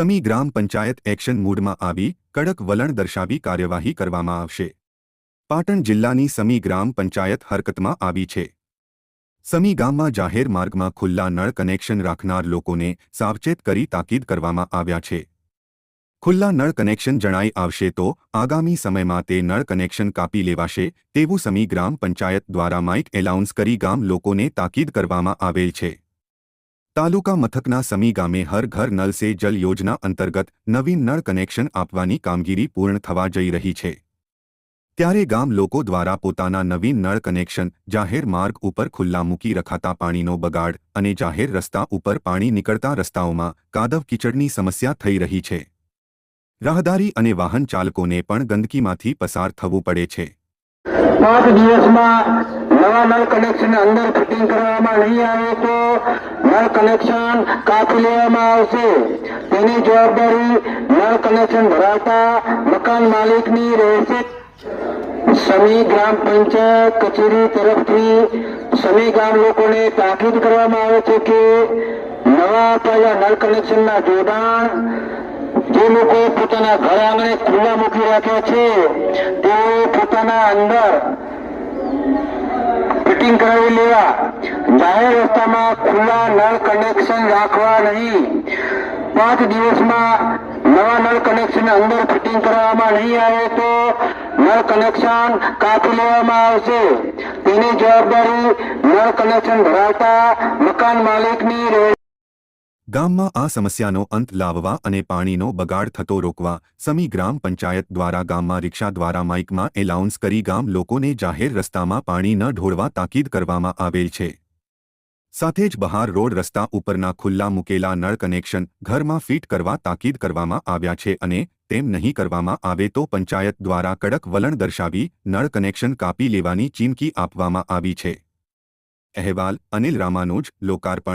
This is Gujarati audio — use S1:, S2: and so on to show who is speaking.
S1: સમી ગ્રામ પંચાયત એક્શન મૂડમાં આવી કડક વલણ દર્શાવી કાર્યવાહી કરવામાં આવશે. પાટણ જિલ્લાની સમી ગ્રામ પંચાયત હરકતમાં આવી છે. સમી ગામમાં જાહેર માર્ગમાં ખુલ્લા નળ કનેક્શન રાખનાર લોકોને સાવચેત કરી તાકીદ કરવામાં આવ્યા છે. ખુલ્લા નળ કનેક્શન જણાઈ આવશે તો આગામી સમયમાં તે નળ કનેક્શન કાપી લેવાશે તેવું સમી ગ્રામ પંચાયત દ્વારા માઇક એલાઉન્સ કરી ગામ લોકોને તાકીદ કરવામાં આવેલ છે. તાલુકા મથકના સમી ગામે હર ઘર નલ સે જલ યોજના અંતર્ગત નવીન નળ કનેક્શન આપવાની કામગીરી પૂર્ણ થવા જઈ રહી છે. ત્યારે ગામ લોકો દ્વારા પોતાના નવીન નળ કનેક્શન જાહેર માર્ગ ઉપર ખુલ્લા મૂકી રખાતા પાણીનો બગાડ અને જાહેર રસ્તા ઉપર પાણી નીકળતા રસ્તાઓમાં કાદવ કિચડની સમસ્યા થઈ રહી છે. રાહદારી અને વાહન ચાલકોને પણ ગંદકીમાંથી પસાર થવું પડે છે.
S2: પાંચ દિવસમાં નવા નળ કનેક્શન અંદર ફિટિંગ કરવામાં નહીં આવે તો નળ કનેક્શન કાપી લેવામાં આવશે. તેની જવાબદારી નળ કનેક્શન ધરાવતા મકાન માલિકની રહેશે. સમી ગ્રામ પંચાયત કચેરી તરફથી સમી ગામ લોકોને તાકીદ કરવામાં આવે છે કે નવા પહેલા નળ કનેક્શનના જોડાણ જે લોકો પોતાના ઘર આંગણે ખુલ્લા મૂકી રાખ્યા છે, તેઓ પોતાના અંદર ફિટિંગ કરાવી લેવા. જાહેર રસ્તામાં ખુલ્લા નળ કનેક્શન રાખવા નહીં. પાંચ દિવસમાં નવા નળ કનેક્શન અંદર ફિટિંગ કરવામાં નહીં આવે તો નળ કનેક્શન કાપી લેવામાં આવશે. તેની જવાબદારી નળ કનેક્શન ધરાવતા મકાન માલિકની રહેશે.
S1: ગામમાં આ સમસ્યાનો અંત લાવવા અને પાણીનો બગાડ થતો રોકવા સમી ગ્રામ પંચાયત દ્વારા ગામમાં રિક્ષા દ્વારા માઇકમાં એલાઉન્સ કરી ગામ લોકોને જાહેર રસ્તામાં પાણી ન ઢોળવા તાકીદ કરવામાં આવેલ છે. સાથે જ બહાર રોડ રસ્તા ઉપરના ખુલ્લા મૂકેલા નળ કનેક્શન ઘરમાં ફિટ કરવા તાકીદ કરવામાં આવ્યા છે અને તેમ નહીં કરવામાં આવે તો પંચાયત દ્વારા કડક વલણ દર્શાવી નળ કનેક્શન કાપી લેવાની ચીમકી આપવામાં આવી છે. અહેવાલ અનિલ રામાનુજ, લોકાર્પણ